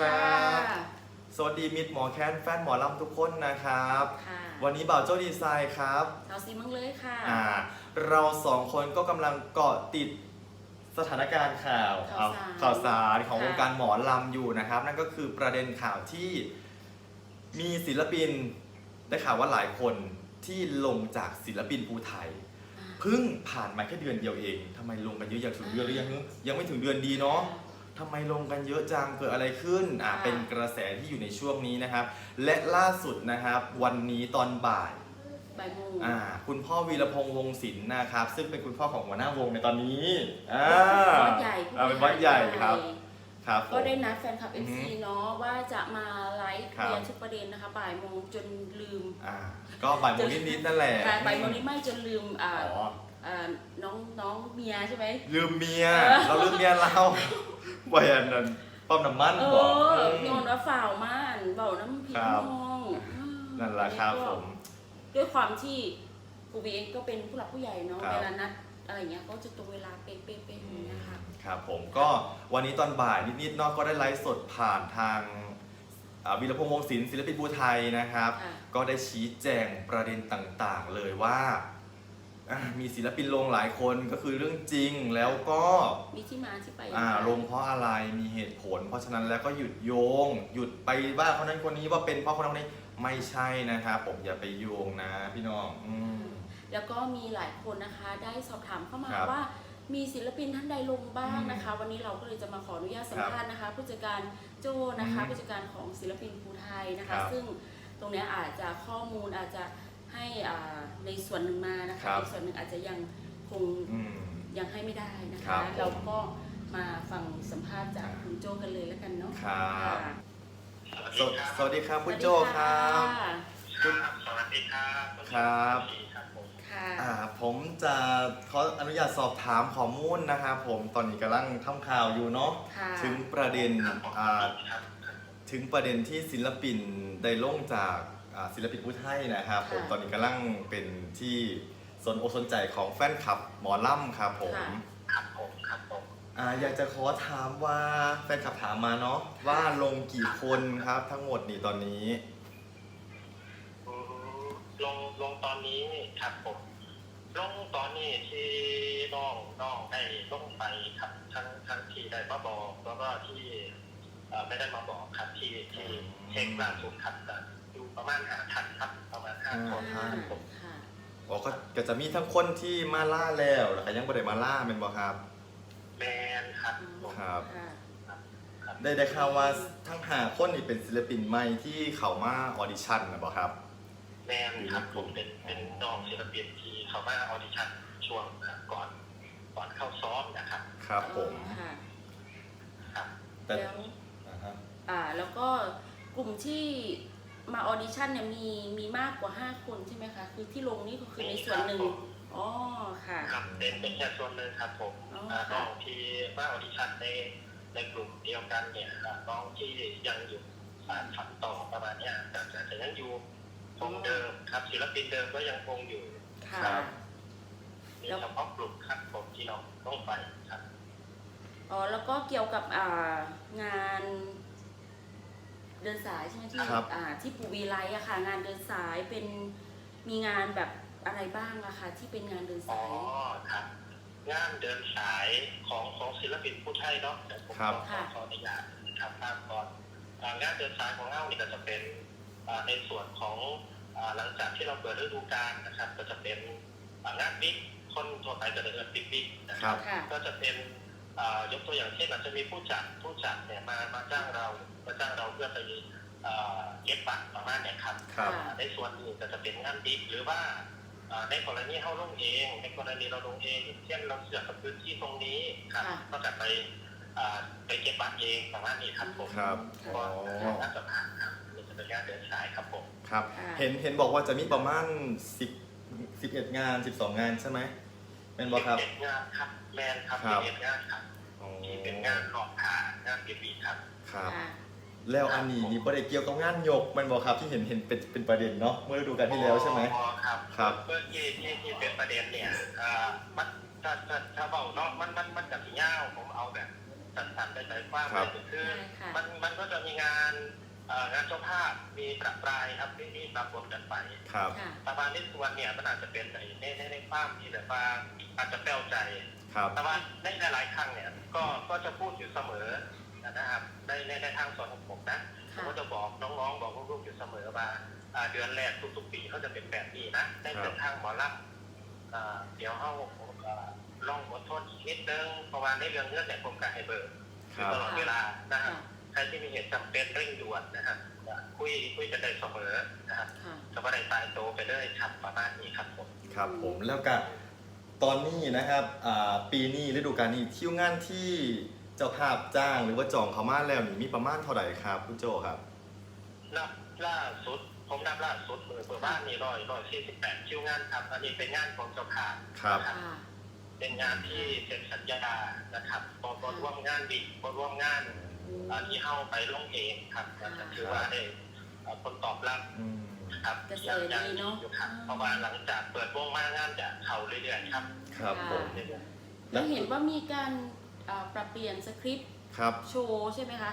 ครับค่ะสวัสดีมิตรหมอแคนแฟนหมอลำทุกคนนะครับ ค่ะวันนี้บ่าวโจ้ดีไซน์ครับสาวซีมังเลยค่ะ อ่าเราสองคนก็กำลังเกาะติดสถานการณ์ข่าวข่าวสารข่าวสารของค่ะวงการหมอลำอยู่นะครับ นั่นก็คือประเด็นข่าวที่มีศิลปินได้ข่าวว่าหลายคนที่ลงจากศิลปินภูไทยอ่า เพิ่งผ่านมาแค่เดือนเดียวเองทำไมลงกันเยอะอย่างถึงเดือนหรือยังยังไม่ถึงเดือนดีเนาะ ทำไมลงกันเยอะจังเกิดอะไรขึ้นอ่าค่ะเป็นกระแสที่อยู่ในช่วงนี้นะครับ และล่าสุดนะครับ วันนี้ตอนบ่ายบ่ายโมงอ่าคุณพ่อวีรพงษ์วงศิลป์นะครับ ซึ่งเป็นคุณพ่อของหัวหน้าวงในตอนนี้อ่าบอสใหญ่ผู้อ่าเป็นบอสใหญ่ครับ ครับผก็มได้นัดแฟนคลับ อือฮึ FC เนาะว่าจะมาไลฟ์ครับ เรียนทุกประเด็นนะคะบ่ายโมงจนลืมอ่าก็บ่ายโมงนิดๆนั่นแหละแต่บ่ายโมงนี้ไม่จนลืมอ่าอ๋อ อ่าน้องน้องเมียใช่ไหม ลืมเมียเออเราลืมเมียเรา บ่อยอันนั้นปั๊มน้ำมันเอบอกออืมโยนว่าฝ่าวม่านเบาน้ำผีครับน้องอืมนั่นแหละครับก็ผม ด้วยความที่ปูบีเองก็เป็นผู้หลักผู้ใหญ่เนาะครับ เวลานัดอะไรเงี้ยก็จะตรงเวลาเป๊ะๆๆอย่างเงี้ยค่ะ ครับผมก็วันนี้ตอนบ่ายนิดๆเนอกก็ได้ไลฟ์สดผ่านทางอ่าวีรพงษ์วงศิลป์ศิลปินบูไทยนะครับ ค่ะ ก็ได้ชี้แจงประเด็นต่างๆ เลยว่า อ่ามีศิลปินลงหลายคนก็คือเรื่องจริงแล้วก็มีที่มาที่ไปอ่ายังไงลงเพราะอะไรมีเหตุผล เพราะฉะนั้นแล้วก็หยุดโยง หยุดไปว่าคนนั้นคนนี้ว่าเป็นเพราะคนนั้นคนนี้ไม่ใช่นะครับผมอย่าไปโยงนะพี่น้องอืม แล้วก็มีหลายคนนะคะได้สอบถามเข้ามาครับว่า มีศิลปินท่านใดลงบ้างอืมนะคะ วันนี้เราก็เลยจะมาขออนุญาตสัมภาษณ์นะคะ ผู้จัดการโจนะคะอืมผู้จัดการของศิลปินภูไทยนะครัคะ บซึ่งตรงเนี้ยอาจจะข้อมูลอาจจะ ให้อ่าในส่วนหนึ่งมานะครัคะบ ในส่วนหนึ่งอาจจะยังคงอืม ยังให้ไม่ได้นะครัคะ บผม เราก็มาฟังสัมภาษณ์จากคุณโจกันเลยแล้วกันเนาะครับค่ะสวสวัสดีครับคุณโจครับครับสวัสดีครับครับครับผมค่ะอ่าผมจะขออนุญาตสอบถามข้อมูลนะครับผมตอนนี้กำลังทำข่าวอยู่เนาะค่ะถึงประเด็นครับผมอ่าครับถึงประเด็นที่ศิลปินได้ลงจาก อ่าศิลปินผู้ไทยนะครับผมค่ะตอนนี้กำลังเป็นที่สนอกสนใจของแฟนคลับหมอล่ำครับผมค่ะ ครับผมครับผมอ่าอยากจะขอถามว่าแฟนคลับถามมาเนาะว่าลงกี่คนครับทั้งหมดนี่ตอนนี้ อืมลงลงตอนนี้ครับผมลงตอนนี้ที่น้องน้องได้ลงไปครับทั้งทั้งที่ได้มาบอกแล้วก็ที่เอ่อไม่ได้มาบอกครับที่ที่เช็คล่าสุดครับแต่อยู่ ประมาณห้าทันครับประมาณห้าคนอ่า ครับผมค่ะบอกก็ก็จะมีทั้งคนที่มาล่าแล้วแล้วก็ยังไม่ได้มาล่าเป็นบ่ครับ แมนครับผม ครับ ค่ะครับได้ได้ข่าวว่าทั้งหาคนนี่เป็นศิลปินใหม่ที่เขามาออดิชั่นนะบ่ครับ แมนครับผมเป็นเป็นน้องศิลปินที่เขามาออดิชั่นช่วงก่อนก่อนเข้าซ้อมนะครับครับผม ค่ะครับแต่แล้วอ่าฮะอ่าแล้วก็กลุ่มที่ มาออดิชั่นเนี่ยมีมีมากกว่า5คนใช่ไหมคะ คือที่ลงนี่ก็คือในส่วนหนึ่งอ๋อค่ะ ครับเป็นเป็นแค่ส่วนหนึ่งครับผมอ๋ออ่าค่ะ น้องที่มาออดิชั่นในในกลุ่มเดียวกันเนี่ยอ่าน้องที่ยังอยู่สารฝันต่อประมาณเนี้ยแต่แต่แต่ยังอยู่คงเดิมครับศิลปินเดิมก็ยังคงอยู่ ค่ะ ครับ มีเฉพาะกลุ่มครับผมที่น้องต้องไปครับ อ๋อแล้วก็เกี่ยวกับอ่างาน เดินสายใช่ไหมที่ครับ อ่าที่ปูวีไลท์อะค่ะ งานเดินสายเป็นมีงานแบบอะไรบ้างอะคะที่เป็นงานเดินอ๋อสายครับงานเดินสายของของศิลปินผู้ไทยเนาะแต่ผมครับขอขออนุญาตนะครับภาพก่อนอ่างานเดินสายของเรานี่ก็จะเป็นอ่าในส่วนของอ่าหลังจากที่เราเปิดฤดูกาลนะครับ ก็จะเป็นอ่างานบิ๊กคนทั่วไปจะเรียกว่าบิ๊กบิ๊กนะคครัรับ บ ค่ะ ก็จะเป็นอ่ายกตัวอย่างเช่นอาจจะมีผู้จัดผู้จัดเนี่ยมามาจ้างเรา มาจ้างเราเพื่อไปอ่าเก็บบัตรประมาณเนี้ยครับครับค่ะในส่วนอื่นก็จะเป็นงานบิ๊กหรือว่าอ่าในกรณีเขาลงเอง ในกรณีเราลงเองอย่างเช่นเราเสือกกับพื้นที่ตรงนี้ครับค่ะก็จะไปอ่าไปเก็บบัตรเองประมาณนี้ครับผมครับค่ะอ๋องานสะพานครับนี่จะเป็นงานเดินสายครับผมครับค่ะเห็นเห็นบอกว่าจะมีประมาณ10 11งาน12งานใช่ไหมเป็นบ่ครับเป็นงานครับแมนครับครับเป็นงานครับอ๋อที่เป็นงานหลอกขางานเบีบีครับครับค่ะ แล้วอันนี้นี่บ่ได้เกี่ยวกับงานยกแมันบ่ครับที่เห็นเห็นเป็นเป็นประเด็นเนาะเมื่อฤดูกาลที่แล้วใช่ไหม อ๋อครับครับ เมื่อกี้ที่ที่เป็นประเด็นเนี่ยอ่ามันถ้าถ้าถ้าเบาเนาะมันมันมันจะมีเงาวผมเอาแบบสั้นๆได้ใจกว้างครับ เลยคือได้ค่ะ มันมันก็จะมีเอ่องานเจ้าภาพมีประปรายครับที่นี่ปรากฏกันไปครับ ค่ะ แต่ว่าในส่วนเนี่ยมันอาจจะเป็นในในในในความที่แบบว่าอาจจะแปลวใจ ครับ แต่ว่าในหลายๆครั้งเนี่ยก็ก็จะพูดอยู่เสมอนะครับในในในทางสอนของผม เดือนแรกทุกๆปีเขาจะเป็นแบบนี้นะในเส้นทางหมอลับเดี๋ยวเขาเอ่อลองอดทนอีกนิดนึงเพราะว่าในเรื่องเนื้อแต่ผมกับไฮเบอร์คอยู่รับตลอดเวลานะครับค่ะใครที่มีเหตุจำเป็นเร่งด่วนนะครับคุยคุยกันได้เสมอนะครับค่ะจะว่าได้ตายโตไปเลยครับประมาณนี้ครับผมครับผมแล้วก็ตอนนี้นะครับอ่าปีนี้ฤดูกาลนี้คิวงานที่เจ้าภาพจ้างหรือว่าจองเขามาแล้วนี่มีประมาณเท่าไหร่ครับคุณโจครับนับล่าสุด ผมนับล่าสุดมือเปิดบ้านมีร้อยร้อยสี่สิบแปดคิวงานครับ อันนี้เป็นงานของเจ้าภาพครับ นะค่ะเป็นงานที่เซ็นสัญญานะครับบอบร่วมงานบิดบร่วมงานอ่าที่เข้าไปลงเองครับก็ถือว่าได้อ่าผลตอบรับอืมครับกระแสดีเนอะ อยู่ครับเพราะว่าหลังจากเปิดวงมางานจะเข้าเรื่อยๆครับครับผม เรื่อยแล้วเห็นว่ามีการเอ่อปรับเปลี่ยนสคริปต์ครับ โชว์ใช่ไหมคะ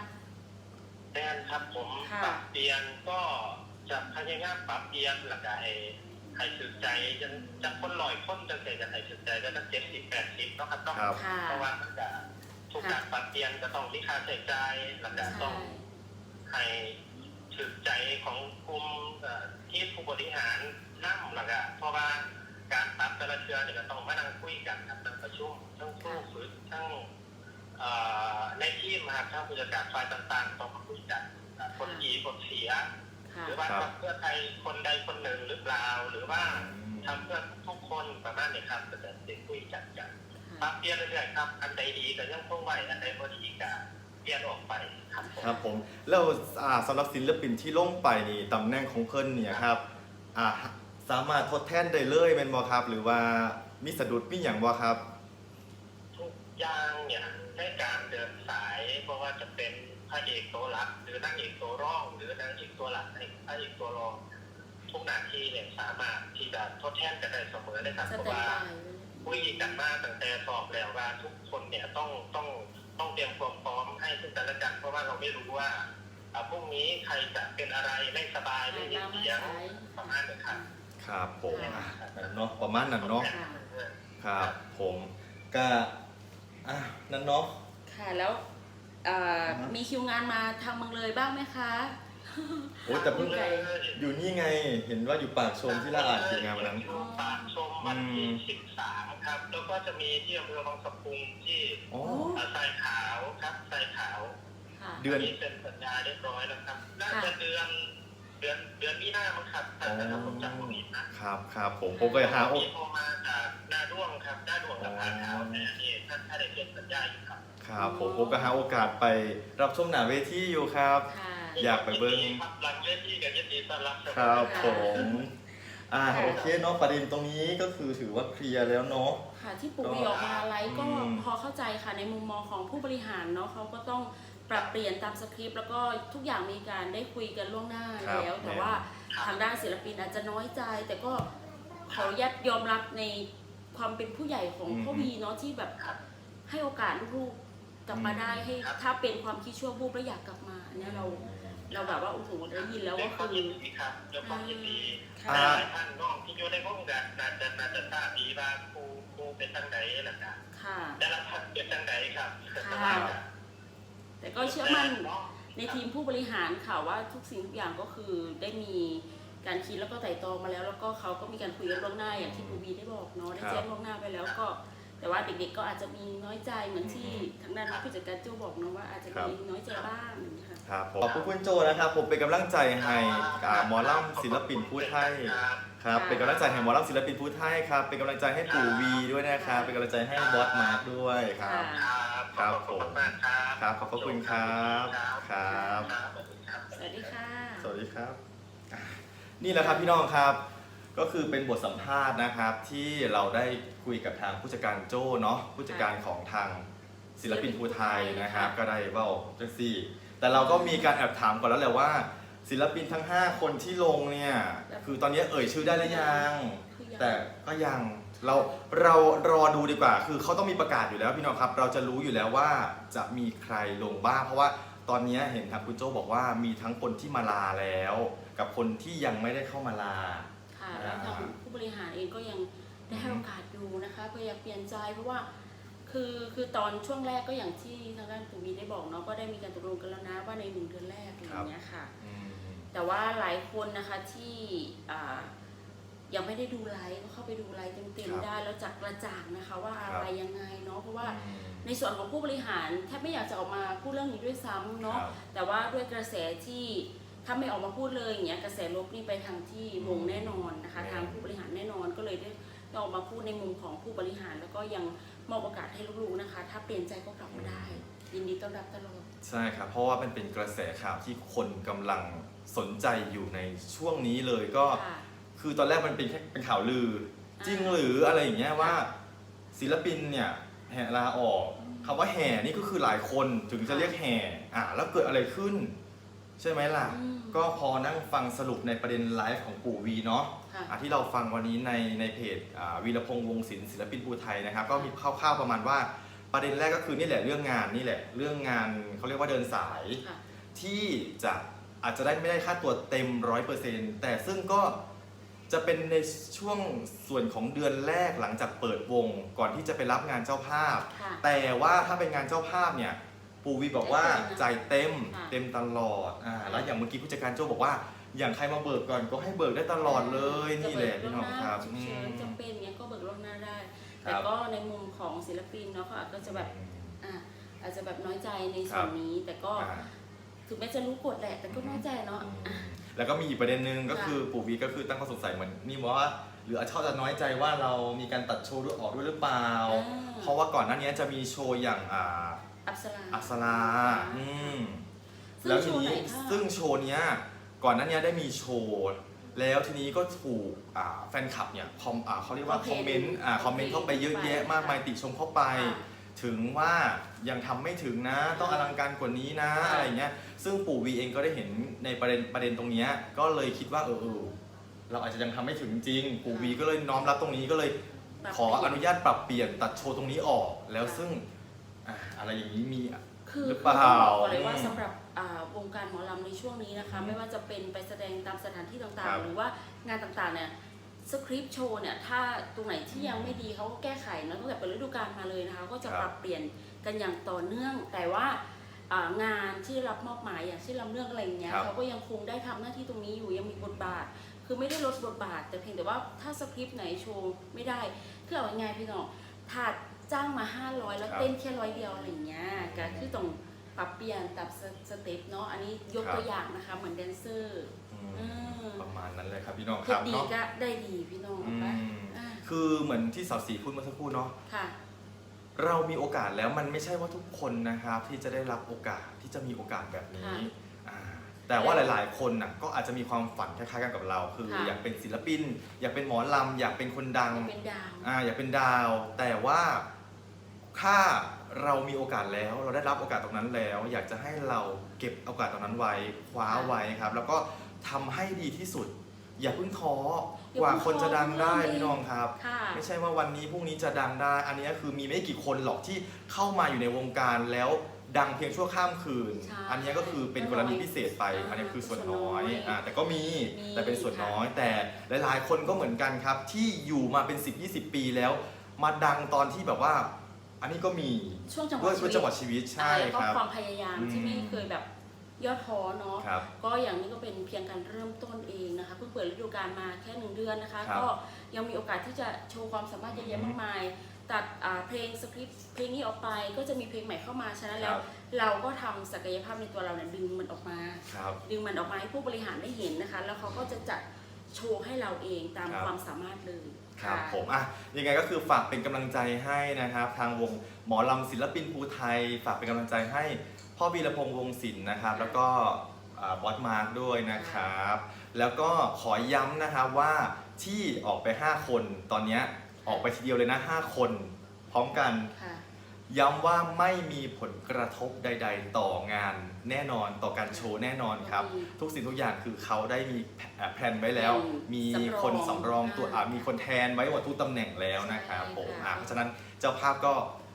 ๆแน่นครับผมค่ะ ปรับเปลี่ยนก็ จะพยายามปรับเปลี่ยนหลักการให้สึกใจจะจะคนลอยคนจะเสร็จจะให้สึกใจก็จะเจ็ดสิบแปดสิบเนาะครับเนาะครับค่ะ เพราะว่ามันจะทุกการปรับเปลี่ยนจะต้องมีค่าใช้จ่ายหลักการต้ใช่องให้ถึกใจของกลุ่มเอ่อที่ผู้บริหารนั่งหลักการเพราะว่าการปรับแต่ละเชือเนี่ยก็ต้องมานั่งคุยกันครับนั่งประชุมทั้งผู้ฝึกทั้งเอ่อในทีมนะครับทั้งผู้จัดการฝ่ายต่างๆต้องมาคุยกันอะคนดีคนเสียค่ะ หรือว่าครับทำเพื่อใครคนใดคนหนึ่งหรือเปล่า หรือว่าทำเพื่อทุกคนประมาณนี้ครับก็จะได้คุยกันกันปรับเปลี่ยนเรื่อยๆครับ อันใดดีก็ยังคงไว้อันใดบ่ดีก็เปลี่ยนออกไปครับผมครับผมแล้วอ่าสำหรับศิลปินที่ลงไปนี่ตำแหน่งของเพิ่นเนี่ยครับอ่าสามารถทดแทนได้เลยเป็นบ่ครับ หรือว่ามีสะดุดมีหยังบ่ครับ ทุกอย่างเนี่ยในการเดินสายเพราะว่าจะเป็น พระเอกตัวหลัก หรือนางเอกตัวรอง หรือนางเอกตัวหลักในพระเอกตัวรอง ทุกหน้าที่เนี่ยสามารถที่จะทดแทนกันได้เสมอได้ครับสเพราะแตนว่าบายคุยกันมาตั้งแต่สอบแล้วว่าทุกคนเนี่ยต้องต้องต้องเตรียมความพร้อมให้ซึ่งกันและกันเพราะว่าเราไม่รู้ว่าอ่าพรุ่งนี้ใครจะเป็นอะไรไม่สบายไม่มีน้ำมาเสียงใช้ประมาณนี้ครับครับผมอะนั่นเนาะประมาณนั้นเนาะค่ะครับผมก็อะนั่นเนาะค่ะแล้ว เอ่ออือฮะมีคิวงานมาทางเมืองเลยบ้างไหมคะ โอ้ยแต่เพิ่งไกลอยู่นี่ไง เห็นว่าอยู่ปากชมที่ละอ่านทีมงานวันนั้น อยู่ปากชมวันที่อืม สิบสามครับ แล้วก็จะมีที่อำเภอบางสะพุงที่อ๋ออ่าทรายขาวครับทรายขาวค่ะ เดือน นี้เซ็นสัญญาเรียบร้อยแล้วครับ น่าจะเดือนเดือนเดือนมีนามั้งครับถ้าถ้าผมจำไม่ผิดนะครับครับผมผมก็หาโอ มีโทรมาจากหน้าด้วงครับหน้าด้วงกับทางขาวแต่อันนี่ท่านถ้าได้เซ็นสัญญาอยู่ครับ ครับผมผมก็หาโอกาสไปรับชมหนาเวทีอยู่ครับ ค่ะ อยากไปเบิ่งครับหลังเวทีกับยินดีต้อนรับเสมอครับผค่ะมอ่าโอเคเนาะประเด็นตรงนี้ก็คือถือว่าเคลียร์แล้วเนาะ ค่ะที่ปู่วีออกมาไลฟ์ก็อืม พอเข้าใจค่ะในมุมมองของผู้บริหารเนาะเขาก็ต้องปรับเปลี่ยนตามสคริปต์แล้วก็ทุกอย่างมีการได้คุยกันล่วงหน้าแล้ว แต่ว่าทางด้านศิลปินอาจจะน้อยใจ แต่ก็ขออนุญาตยอมรับในความเป็นผู้ใหญ่ของพ่อวีเนาะที่แบบครับให้โอกาสลูกๆ กลับมาได้ให้ครับถ้าเป็นความคิดชั่ววูบแล้วอยากกลับมาอันเนี้ยเรา เราแบบว่าโอ้โหได้ยินแล้วด้วยก็ความคือยินดีครับด้วยความยินดีค่ะหลายท่านน้องที่อยู่ในวงการน่าจะน่าจะทราบดีว่าครูครูเป็นตั้งไหนล่ะครับค่ะ แต่ละท่านเป็นตั้งไหนครับค่ะ แต่ก็เชื่อมั่นในทีมผู้บริหารค่ะว่าทุกสิ่งทุกอย่างก็คือได้มีการคิดแล้วก็ไต่ตรองมาแล้ว แล้วก็เขาก็มีการคุยกันล่วงหน้าอย่างที่ปูบีได้บอกเนาะได้ครับแจ้งล่วงหน้าไปแล้วก็ แต่ว่าเด็กๆก็อาจจะมีน้อยใจเหมือนที่ทางด้านผู้จัดการโจ้บอกเนาะว่าอาจจะมีน้อยใจบ้างนะคะครับผมขอบคุณโจนะครับ ผมเป็นกำลังใจให้อ่าหมอลำศิลปินผู้ไทยครับเป็นกำลังใจให้หมอลำศิลปินผู้ไทยครับเป็นกำลังใจให้ปู่วีด้วยนะครับเป็นกำลังใจให้บอสมาร์คด้วยครับ ครับครับขอบคุณมากครับครับขอบพระคุณครับครับครับสวัสดีครับ สวัสดีค่ะ สวัสดีครับอะนี่แหละครับพี่น้องครับ ก็คือเป็นบทสัมภาษณ์นะครับที่เราได้คุยกับทางผู้จัดการโจ้เนาะผู้จัดการของทางศิลปินภูไทยนะครับ ก็ได้เว่าจังซี่ แต่เราก็มีการแอบถามก่อนแล้วแหละว่า ศิลปินทั้ง 5 คนที่ลงเนี่ยคือตอนนี้เอ่ยชื่อได้หรือยังคือยังแต่ก็ยังเราเรารอดูดีกว่า คือเขาต้องมีประกาศอยู่แล้วพี่น้องครับ เราจะรู้อยู่แล้วว่าจะมีใครลงบ้าง เพราะว่าตอนนี้เห็นทางคุณโจบอกว่ามีทั้งคนที่มาลาแล้ว กับคนที่ยังไม่ได้เข้ามาลาค่ะ แล้วทางผู้บริหารเองก็ยังได้ให้โอกาสอยู่นะคะเพื่ออยากเปลี่ยนใจเพราะว่าคือคือตอนช่วงแรกก็อย่างที่ทางด้านตูวีได้บอกเนาะก็ได้มีการตกลงกันแล้วนะว่าในหนึ่งเดือนแรกอะไรอย่างเงี้ยค่ะอืมแต่ว่าหลายคนนะคะที่อ่ายังไม่ได้ดูไลฟ์ก็เข้าไปดูไลฟ์เต็มครับๆได้แล้วจากกระจ่างนะคะว่าอะไรยังไงเนาะเพราะว่าอืมในส่วนของผู้บริหารแทบไม่อยากจะออกมาพูดเรื่องนี้ด้วยซ้ำเนาะครับแต่ว่าด้วยกระแสที่ ถ้าไม่ออกมาพูดเลยอย่างเงี้ยกระแสลบนี่ไปทางที่วงแน่นอนนะคะแน่ทางผู้บริหารแน่นอนก็เลยได้ได้ออกมาพูดในมุมของผู้บริหาร แล้วก็ยังมอบโอกาสให้ลูกๆนะคะ ถ้าเปลี่ยนใจก็กลับมาได้ ยินดีต้อนรับตลอดใช่ครับเพราะว่ามันเป็นกระแสข่าวที่คนกำลังสนใจอยู่ในช่วงนี้เลยก็ค่ะคือตอนแรกมันเป็นแค่เป็นข่าวลืออ่าจริงหรืออะไรอย่างเงี้ยว่าศิลปินเนี่ยแห่ลาออกคำว่าแห่นี่ก็คือหลายคนถึงจะเรียกแห่อะแล้วเกิดอะไรขึ้น ใช่ไหมล่ะ อืมก็พอนั่งฟังสรุปในประเด็นไลฟ์ของปู่วีเนาะค่ะอะที่เราฟังวันนี้ในในเพจอ่าวีรพงษ์วงศิลป์ศิลปินภูไทยนะครับ ก็มีคร่าวๆประมาณว่าประเด็นแรกก็คือนี่แหละเรื่องงานนี่แหละเรื่องงานเขาเรียกว่าเดินสาย ค่ะ ที่จะอาจจะได้ไม่ได้ค่าตัวเต็มร้อยเปอร์เซ็นต์แต่ซึ่งก็จะเป็นในช่วงส่วนของเดือนแรกหลังจากเปิดวง ก่อนที่จะไปรับงานเจ้าภาพ ค่ะ แต่ว่าถ้าเป็นงานเจ้าภาพเนี่ย ปูวีบอกว่าได้เต็มนะจ่ายเต็มค่ะ เต็มตลอดอ่าแล้วอย่างเมื่อกี้ผู้จัดการโจบอกว่า อย่างใครมาเบิกก่อนก็ให้เบิกได้ตลอดเลยนี่แหละพี่น้องครับฉุกอืเฉินมจำเป็นเนี้ยก็เบิกล่วงหน้าได้ ครัแต่บก็ในมุมของศิลปินเนาะเขาอาจก็จะแบบอะอาจจะแบบน้อยใจในครัส่วบนนี้ แต่ก็อ่า ถึงแม้จะรู้กฎแหละ แต่ก็น้อยใจเนาะอะ แล้วก็มีอีกประเด็นหนึ่งก็ค่ะคือปู่วีก็คือตั้งข้อสงสัยเหมือนนี่ว่า หรืออาจจะจะน้อยใจว่าเรามีการตัดโชว์ด้วยออกด้วยหรือเปล่า อ่าเพราะว่าก่อนหน้านี้จะมีโชว์อย่างอ่า อัปสราอักษราอืมซึ่งแล้วทีโชว์นี้ไหนคะซึ่งโชว์เนี้ยก่อนหน้านี้ได้มีโชว์แล้วทีนี้ก็ถูกอ่าแฟนคลับเนี่ยคอมอ่าเขาเรียกว่าคอมเมนต์อ่าคอมเมนต์เข้าไปเยอะแยะมากมายติชมเข้าไปค่ะถึงว่ายังทำไม่ถึงนะ ต้องอลังการกว่านี้นะค่ะอะไรเงี้ยซึ่งปู่วีเองก็ได้เห็นในประเด็นประเด็นตรงเนี้ยก็เลยคิดว่าเออเออเราอาจจะยังทำไม่ถึงจริง ปู่วีก็เลยน้อมรับตรงนี้ก็เลยปรับขอเปลี่ยนอนุญาตปรับเปลี่ยนตัดโชว์ตรงนี้ออกแล้วซึ่ง อ่าอะไรอย่างนี้มีคือหรือคือเปล่าต้องบอกก่อนเลยว่าอืมสำหรับอ่าวงการหมอลำในช่วงนี้นะคะ ไม่ว่าจะเป็นไปแสดงตามสถานที่ต่าคงรับ ๆ หรือว่างานต่างๆเนี่ยสคริปต์โชว์เนี่ยถ้าตรงไหนที่ยังไม่ดีเขาก็แก้ไขนะตั้งแต่เปิดฤดูกาลมาเลยนะคะ ก็จะครับปรับเปลี่ยนกันอย่างต่อเนื่อง แต่ว่าอ่างานที่รับมอบหมายอย่างเช่นลำเรื่องอะไรอย่างเงี้ยครับเขาก็ยังคงได้ทำหน้าที่ตรงนี้อยู่ยังมีบทบาท คือไม่ได้ลดบทบาท แต่เพียงแต่ว่าถ้าสคริปต์ไหนโชว์ไม่ได้คือเอาง่ายๆพี่น้องถ้า จ้างมา 500 แล้วครับเต้นแค่ร้อยเดียวอะไรอย่างเงี้ยก็คือต้องปรับเปลี่ยนตับสสเต็ปเนาะอันนี้ยกครับตัวอย่างนะคะ เหมือนแดนเซอร์อืมอืมประมาณนั้นเลยครับพี่น้องคเฮ็ดรับดีเนาะก็ได้ดีพี่น้องอืไปมอะคือเหมือนที่สาวสีพูดเมื่อสักครู่เนาะค่ะเรามีโอกาสแล้วมันไม่ใช่ว่าทุกคนนะครับ ที่จะได้รับโอกาสที่จะมีโอกาสแบบนี้ค่ะอ่าแต่ว่าหลาย ๆ คนน่ะก็อาจจะมีความฝันคล้ายๆกันกับเรา คือค่ะอยากเป็นศิลปิน อยากเป็นหมอลำอยากเป็นคนดังเป็นดาวอ่าอยากเป็นดาวแต่ว่า ถ้าเรามีโอกาสแล้วเราได้รับโอกาสตรงนั้นแล้ว อยากจะให้เราเก็บโอกาสตรงนั้นไว้คว้าไว้ครับ แล้วก็ทำให้ดีที่สุด อย่าเพิ่งท้อกว่าคนจะดังได้พี่น้องครับ ค่ะ ไม่ใช่ว่าวันนี้พรุ่งนี้จะดังได้ อันนี้คือมีไม่กี่คนหรอกที่เข้ามาอยู่ในวงการแล้วดังเพียงชั่วข้ามคืน ใช่อันนี้ก็คือเป็นกรณีพิเศษไปอ่าอันนี้คือส่วนส่วนน้น้ออยยอ่าแต่ก็มีมีแต่เป็นส่วนค่ะน้อย แต่หลายๆ คนก็เหมือนกันครับ ที่อยู่มาเป็น 10-20 ปีแล้ว มาดังตอนที่แบบว่า อันนี้ก็มีช่วงจังหด้วะวยชีด้วยวิตจังหวะชีวิตใช่อ่าแล้วก็ครับ ความพยายามที่อืมไม่เคยแบบย่อท้อเนาะ ครับ ก็อย่างนี้ก็เป็นเพียงการเริ่มต้นเองนะคะเพิ่งเปิดฤดูกาลมาแค่หนึ่งเดือนนะคะ ครับก็ยังมีโอกาสที่จะโชว์ความสามารถเยอะแยะมากมาย ตัดอ่าเพลงสคริปต์เพลงนี้ออกไปก็จะมีเพลงใหม่เข้ามาฉะนั้นคแล้รัวบเราก็ทำศักยภาพในตัวเราเนี่ยดึงมันออกมา ครับ ดึงมันออกมาให้ผู้บริหารได้เห็นนะคะ แล้วเขาก็จะจัด โชว์ให้เราเองตามครับ ความสามารถเลย ครับะผมอะยังไงก็คือฝากเป็นกำลังใจให้นะครับ ทางวงหมอลำศิลปินภูไทย ฝากเป็นกำลังใจให้พ่อบีระพงษ์วงศิลป์นะครับ แล้วก็อ่าบอสมาร์กด้วยนะครับ แล้วก็ขอย้ำนะครับว่าที่ออกไป 5 คนตอนเนี้ยออกไปทีเดียวเลยนะ 5 คน พร้อมกันค่ะ ย้ำว่าไม่มีผลกระทบใด ๆ ต่องานแน่นอนต่อการโชว์แน่นอนครับไม่มีทุกสิ่งทุกอย่างคือเขาได้มีแผเอ่อแผนไว้แล้ว อืมมีสำรองคนสำรองตัวอ่าอ่ามีคนแทนไว้หมดทุกตำแหน่งแล้วนะครับใช่ผมค่ะอ่าเพราะฉะนั้นเจ้าภาพก็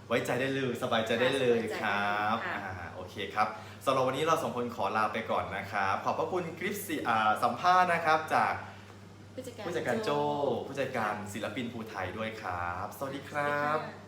ไว้ใจได้เลยสบายใจได้เลยสบายใจครับค่ะ อ่าโอเคครับสำหรับวันนี้เราสองคนขอลาไปก่อนนะครับขอบพระคุณคลิปสิอ่าสัมภาษณ์นะครับจาก ผู้จัดการผู้จัดการโจ้ผู้จัดการศิลปินภูไทยด้วยครับ สวัสดีครับ สวัสดีค่ะ